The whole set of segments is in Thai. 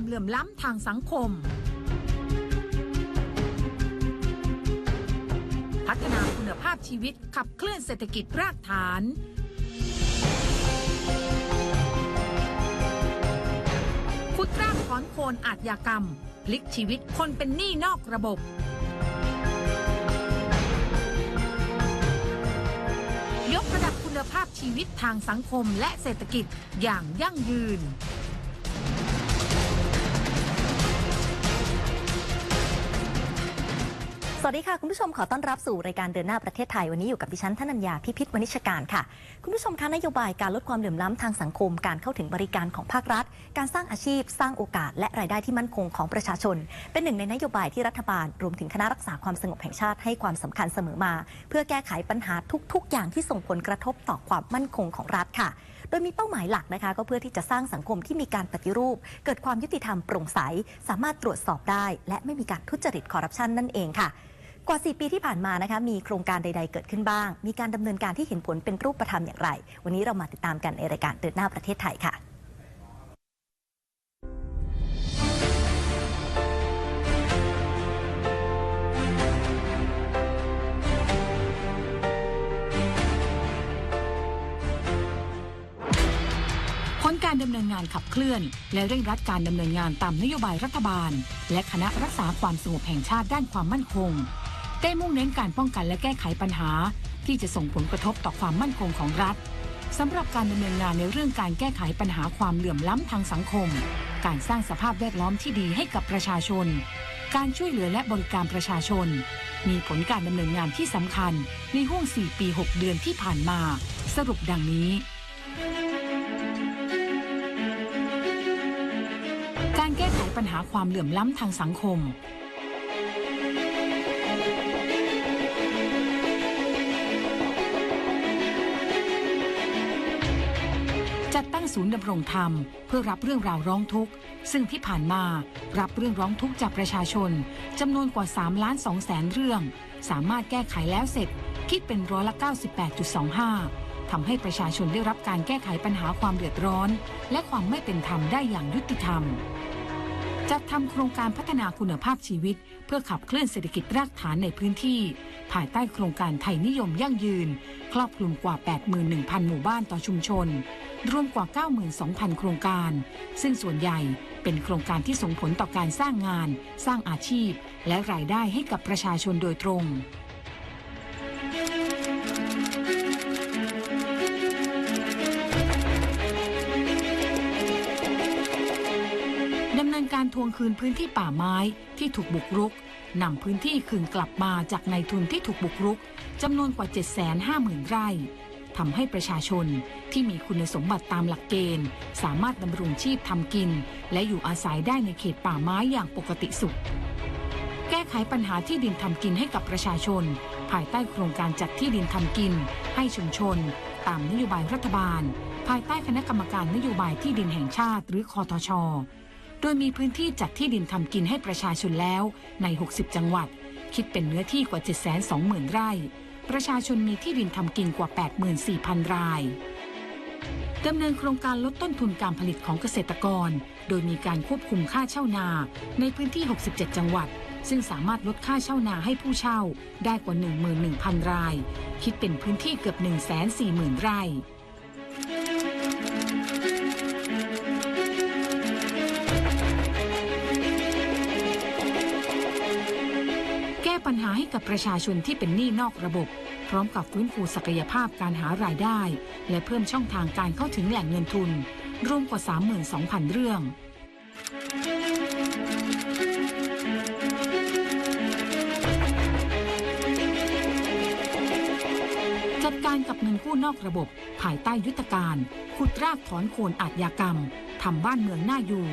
ความเหลื่อมล้ำทางสังคม พัฒนาคุณภาพชีวิตขับเคลื่อนเศรษฐกิจรากฐาน ขุดรากถอนโคนอาชญากรรม พลิกชีวิตคนเป็นหนี้นอกระบบยกระดับคุณภาพชีวิตทางสังคมและเศรษฐกิจอย่างยั่งยืน สวัสดีค่ะ คุณผู้ชมขอต้อนรับสู่รายการเดินหน้าประเทศไทยวันนี้อยู่กับดิฉันธนัญญาพิพิธวณิชการค่ะ คุณผู้ชมคะนโยบายการลดความเหลื่อมล้ำทางสังคม การเข้าถึงบริการของภาครัฐ การสร้างอาชีพ สร้างโอกาส และรายได้ที่มั่นคงของประชาชน เป็นหนึ่งในนโยบายที่รัฐบาล รวมถึงคณะรักษาความสงบแห่งชาติให้ความสำคัญเสมอมา เพื่อแก้ไขปัญหาทุก ๆ อย่างที่ส่งผลกระทบต่อความมั่นคงของรัฐค่ะ โดยมีเป้าหมายหลักนะคะ ก็เพื่อที่จะสร้างสังคมที่มีการปฏิรูป เกิดความยุติธรรมโปร่งใส สามารถตรวจสอบได้ และไม่มีการทุจริตคอร์รัปชันนั่นเองค่ะ กว่า 4 ปีที่ผ่านมานะคะมีโครงการใด ๆ เกิดขึ้นบ้าง มีการดำเนินการที่เห็นผลเป็นรูปธรรมอย่างไร วันนี้เรามาติดตามกันในรายการเดินหน้าประเทศไทยค่ะผลการดำเนินงานขับเคลื่อน และเร่งรัดการดำเนินงานตามนโยบายรัฐบาล และคณะรักษาความสงบแห่งชาติด้านความมั่นคง ได้มุ่งเน้นการป้องกันและแก้ไขปัญหา ที่จะส่งผลกระทบต่อความมั่นคงของรัฐสำหรับการดำเนินงานในเรื่องการแก้ไขปัญหาความเหลื่อมล้ำทางสังคม การสร้างสภาพแวดล้อมที่ดีให้กับประชาชน การช่วยเหลือและบริการประชาชน มีผลการดำเนินงานที่สำคัญในห่วง 4 ปี 6 เดือนที่ผ่านมา สรุปดังนี้ การแก้ไขปัญหาความเหลื่อมล้ำทางสังคม ตั้งศูนย์ดำรงธรรม เพื่อรับเรื่องราวร้องทุกข์ ซึ่งที่ผ่านมารับเรื่องร้องทุกข์จากประชาชนจำนวนกว่า3ล้าน2แสนเรื่อง สามารถแก้ไขแล้วเสร็จ คิดเป็นร้อยละ 98.25 ทำให้ประชาชนได้รับการแก้ไขปัญหาความเดือดร้อน และความไม่เป็นธรรมได้อย่างยุติธรรมจัดทำโครงการพัฒนาคุณภาพชีวิต เพื่อขับเคลื่อนเศรษฐกิจรากฐานในพื้นที่ ภายใต้โครงการไทยนิยมยั่งยืน ครอบคลุมกว่า 81,000 หมู่บ้านต่อชุมชน รวมกว่า 92,000 โครงการ ซึ่งส่วนใหญ่เป็นโครงการที่ส่งผลต่อการสร้างงาน สร้างอาชีพ และรายได้ให้กับประชาชนโดยตรง การทวงคืนพื้นที่ป่าไม้ที่ถูกบุกรุกนำพื้นที่คืนกลับมาจากนายทุนที่ถูกบุกรุกจำนวนกว่า 750,000 ไร่ทำให้ประชาชนที่มีคุณสมบัติตามหลักเกณฑ์ สามารถดำรงชีพทำกิน และอยู่อาศัยได้ในเขตป่าไม้อย่างปกติสุข แก้ไขปัญหาที่ดินทำกินให้กับประชาชน ภายใต้โครงการจัดที่ดินทำกิน ให้ชุมชน ตามนโยบายรัฐบาล ภายใต้คณะกรรมการนโยบายที่ดินแห่งชาติหรือคอทช โดยมีพื้นที่จัดที่ดินทำกินให้ประชาชนแล้วใน 60 จังหวัด คิดเป็นเนื้อที่กว่า 720,000 ไร่ ประชาชนมีที่ดินทำกินกว่า 84,000 รายดำเนินโครงการลดต้นทุนการผลิตของเกษตรกร โดยมีการควบคุมค่าเช่านาในพื้นที่ 67 จังหวัด ซึ่งสามารถลดค่าเช่านาให้ผู้เช่าได้กว่า 11,000 ราย คิดเป็นพื้นที่เกือบ 140,000 ไร่ ปัญหาให้กับประชาชนที่เป็นหนี้นอกระบบ พร้อมกับฟื้นฟูศักยภาพการหารายได้ และเพิ่มช่องทางการเข้าถึงแหล่งเงินทุน รวมกว่า 32,000 เรื่องจัดการกับเงินกู้นอกระบบ ภายใต้ยุทธการ ขุดรากถอนโคนอาชญากรรมทำบ้านเมืองน่าอยู่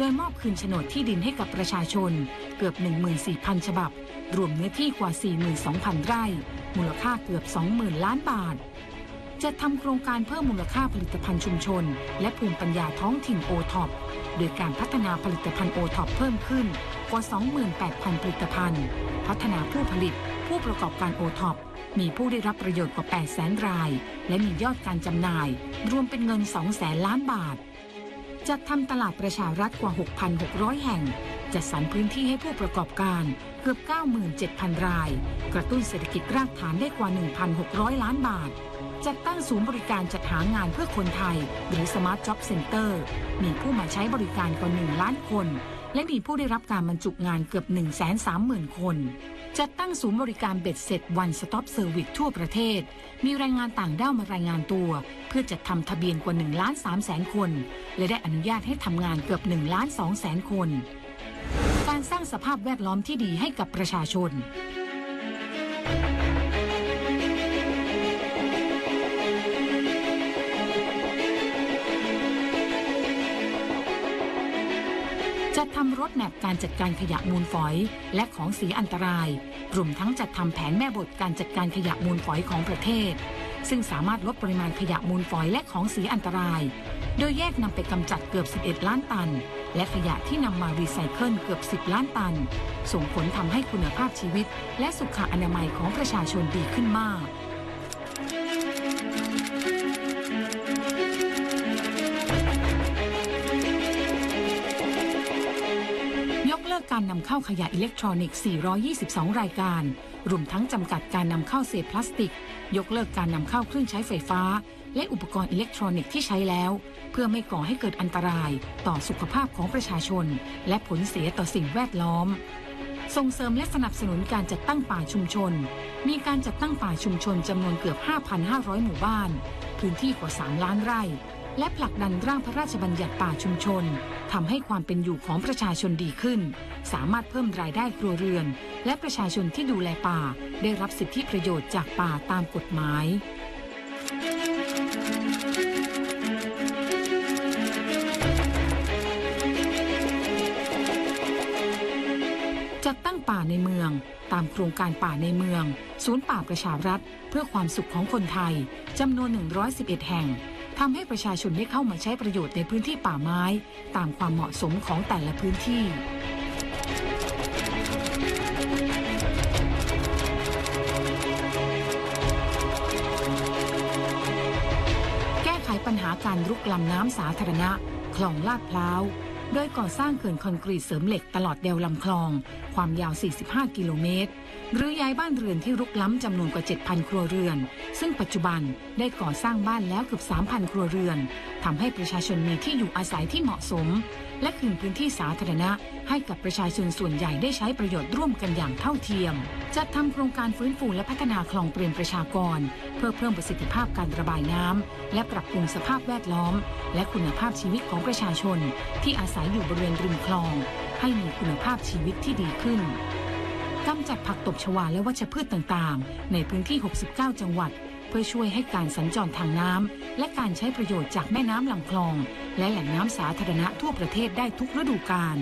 ดยมอบคืนโฉนดที่ดินให้กับประชาชน เกือบ 14,000 ฉบับ รวมเนื้อที่กว่า 42,000 ไร่ มูลค่าเกือบ 20,000 ล้านบาท จะทำโครงการเพิ่มมูลค่าผลิตภัณฑ์ชุมชน และภูมิปัญญาท้องถิ่นโอท็อปโดยการพัฒนาผลิตภัณฑ์โอท็อปเพิ่มขึ้นกว่า 28,000 ผลิตภัณฑ์ พัฒนาผู้ผลิต ผู้ประกอบการโอท็อปมีผู้ได้รับประโยชน์กว่า 800,000 ราย และมียอดการจำหน่าย รวมเป็นเงิน 200,000 ล้านบาท จัดทำตลาดประชารัฐกว่า 6,600 แห่ง จัดสรรพื้นที่ให้ผู้ประกอบการเกือบ 97,000 ราย กระตุ้นเศรษฐกิจรากฐานได้กว่า 1,600 ล้านบาท จัดตั้งศูนย์บริการจัดหางานเพื่อคนไทย หรือ Smart Job Center มีผู้มาใช้บริการกว่า 1 ล้านคน และมีผู้ได้รับการบรรจุงานเกือบ 130,000 คน จัดตั้งศูนย์บริการเบ็ดเสร็จวันสต็อปเซอร์วิสทั่วประเทศ มีแรงงานต่างด้าวมารายงานตัว เพื่อจัดทำทะเบียนกว่า1ล้าน3แสนคน และได้อนุญาตให้ทำงานเกือบ1ล้าน2แสนคน การสร้างสภาพแวดล้อมที่ดีให้กับประชาชน จัดทำรถแมพการจัดการขยะมูลฝอย และของเสียอันตรายรวมทั้งจัดทำแผนแม่บทการจัดการขยะมูลฝอยของประเทศ ซึ่งสามารถลดปริมาณขยะมูลฝอยและของเสียอันตราย โดยแยกนำไปกำจัดเกือบ 11 ล้านตัน และขยะที่นำมารีไซเคิลเกือบ 10 ล้านตัน ส่งผลทำให้คุณภาพชีวิต และสุขอนามัยของประชาชนดีขึ้นมาก การนำเข้าขยะอิเล็กทรอนิกส์ 422 รายการ รวมทั้งจำกัดการนำเข้าเศษพลาสติก ยกเลิกการนำเข้าเครื่องใช้ไฟฟ้า และอุปกรณ์อิเล็กทรอนิกส์ที่ใช้แล้ว เพื่อไม่ก่อให้เกิดอันตรายต่อสุขภาพของประชาชน และผลเสียต่อสิ่งแวดล้อม ส่งเสริมและสนับสนุนการจัดตั้งป่าชุมชน มีการจัดตั้งป่าชุมชนจำนวนเกือบ 5,500 หมู่บ้าน พื้นที่กว่า 3 ล้านไร่ และผลักดันร่างพระราชบัญญัติป่าชุมชนทำให้ความเป็นอยู่ของประชาชนดีขึ้น สามารถเพิ่มรายได้ครัวเรือน และประชาชนที่ดูแลป่า ได้รับสิทธิประโยชน์จากป่าตามกฎหมายจัดตั้งป่าในเมือง ตามโครงการป่าในเมือง ศูนย์ป่าประชารัฐ เพื่อความสุขของคนไทยจำนวน 111 แห่ง ทำให้ประชาชนได้เข้ามาใช้ประโยชน์ในพื้นที่ป่าไม้ ตามความเหมาะสมของแต่ละพื้นที่ แก้ไขปัญหาการรุกล้ำน้ำสาธารณะ คลองลาดพร้าว โดยก่อสร้างเขื่อนคอนกรีตเสริมเหล็กตลอดแนวลำคลอง ความยาว 45 กิโลเมตร หรือย้ายบ้านเรือนที่รุกล้ำจำนวนกว่า 7,000 ครัวเรือน ซึ่งปัจจุบันได้ก่อสร้างบ้านแล้วเกือบ 3,000 ครัวเรือนทำให้ประชาชนมีที่อยู่อาศัยที่เหมาะสม และคืนพื้นที่สาธารณะ ให้กับประชาชนส่วนใหญ่ได้ใช้ประโยชน์ร่วมกันอย่างเท่าเทียม จัดทำโครงการฟื้นฟูและพัฒนาคลองเปลี่ยนประชากร เพื่อเพิ่มประสิทธิภาพการระบายน้ำและปรับปรุงสภาพแวดล้อม และคุณภาพชีวิตของประชาชน ที่อาศัยอยู่บริเวณริมคลอง ให้มีคุณภาพชีวิตที่ดีขึ้นกำจัดผักตบชวาและวัชพืชต่างๆ ในพื้นที่ 69 จังหวัด เพื่อช่วยให้การสัญจรทางน้ำและการใช้ประโยชน์จากแม่น้ำลำคลอง และแหล่งน้ำสาธารณะทั่วประเทศได้ทุกฤดูกาล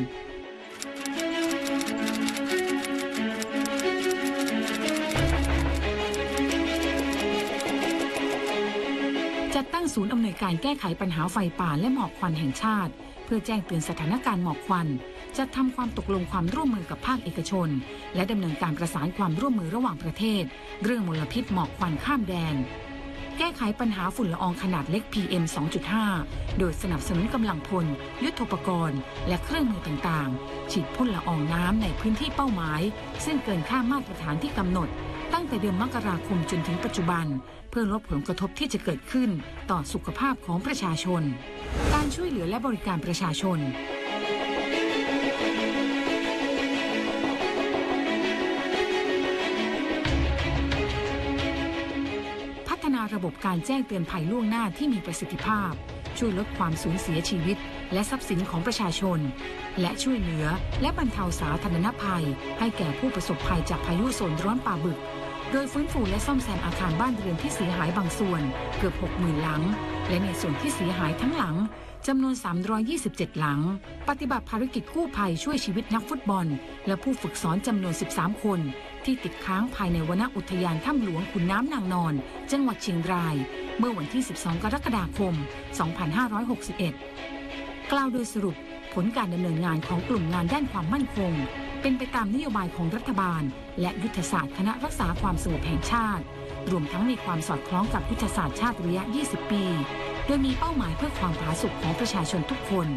จัดตั้งศูนย์อำนวยการแก้ไขปัญหาไฟป่าและหมอกควันแห่งชาติ เพื่อแจ้งเตือนสถานการณ์หมอกควัน จะทำความตกลงความร่วมมือกับภาคเอกชน และดำเนินการประสานความร่วมมือระหว่างประเทศ เรื่องมลพิษหมอกควันข้ามแดน แก้ไขปัญหาฝุ่นละอองขนาดเล็ก PM 2.5 โดยสนับสนุนกำลังพล ยุทโธปกรณ์ และเครื่องมือต่างๆ ฉีดพ่นละอองน้ำในพื้นที่เป้าหมาย ซึ่งเกินค่ามาตรฐานที่กำหนด ตั้งแต่เดือนมกราคมจนถึงปัจจุบัน เพื่อลดผลกระทบที่จะเกิดขึ้นต่อสุขภาพของประชาชน การช่วยเหลือและบริการประชาชน ระบบการแจ้งเตือนภัยล่วงหน้าที่มีประสิทธิภาพ ช่วยลดความสูญเสียชีวิต และทรัพย์สินของประชาชน และช่วยเหลือ และบรรเทาสาธารณภัย ให้แก่ผู้ประสบภัยจากพายุโซนร้อนป่าบึก โดยฟื้นฟูและซ่อมแซมอาคารบ้านเรือนที่เสียหายบางส่วน เกือบ 60,000 หลัง และในส่วนที่เสียหายทั้งหลัง จำนวน 327 หลัง ปฏิบัติภารกิจกู้ภัยช่วยชีวิตนักฟุตบอล และผู้ฝึกสอนจำนวน 13 คน ที่ติดค้างภายในวนอุทยานถ้ำหลวงขุนน้ำนางนอน จังหวัดเชียงราย เมื่อวันที่ 12 กรกฎาคม 2561 กล่าวโดยสรุปผลการดำเนินงานของกลุ่มงานด้านความมั่นคง เป็นไปตามนโยบายของรัฐบาล และยุทธศาสตร์คณะรักษาความสงบแห่งชาติ รวมทั้งมีความสอดคล้องกับยุทธศาสตร์ชาติระยะ 20 ปี โดยมีเป้าหมายเพื่อความผาสุกของประชาชนทุกคน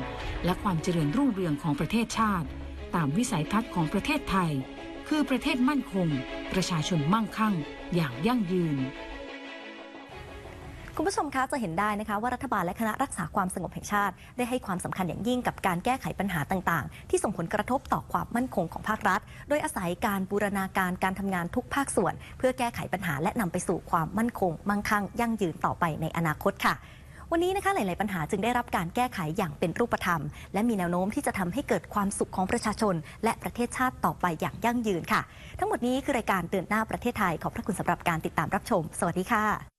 และความเจริญรุ่งเรืองของประเทศชาติ ตามวิสัยทัศน์ของประเทศไทย คือประเทศมั่นคง ประชาชนมั่งคั่ง อย่างยั่งยืนคุณผู้ชมคะจะเห็นได้นะคะว่ารัฐบาลและคณะรักษาความสงบแห่งชาติ ได้ให้ความสำคัญอย่างยิ่งกับการแก้ไขปัญหาต่าง ๆ ที่ส่งผลกระทบต่อความมั่นคงของภาครัฐ โดยอาศัยการบูรณาการการทำงานทุกภาคส่วน เพื่อแก้ไขปัญหาและนำไปสู่ความมั่นคง มั่งคั่ง ยั่งยืนต่อไปในอนาคตค่ะ วันนี้นะคะหลาย ๆ ปัญหาจึงได้รับการแก้ไขอย่างเป็นรูปธรรม และมีแนวโน้มที่จะทำให้เกิดความสุขของประชาชน และประเทศชาติต่อไปอย่างยั่งยืนค่ะ ทั้งหมดนี้คือรายการเตือนหน้าประเทศไทยขอบพระคุณสำหรับการติดตามรับชม สวัสดีค่ะ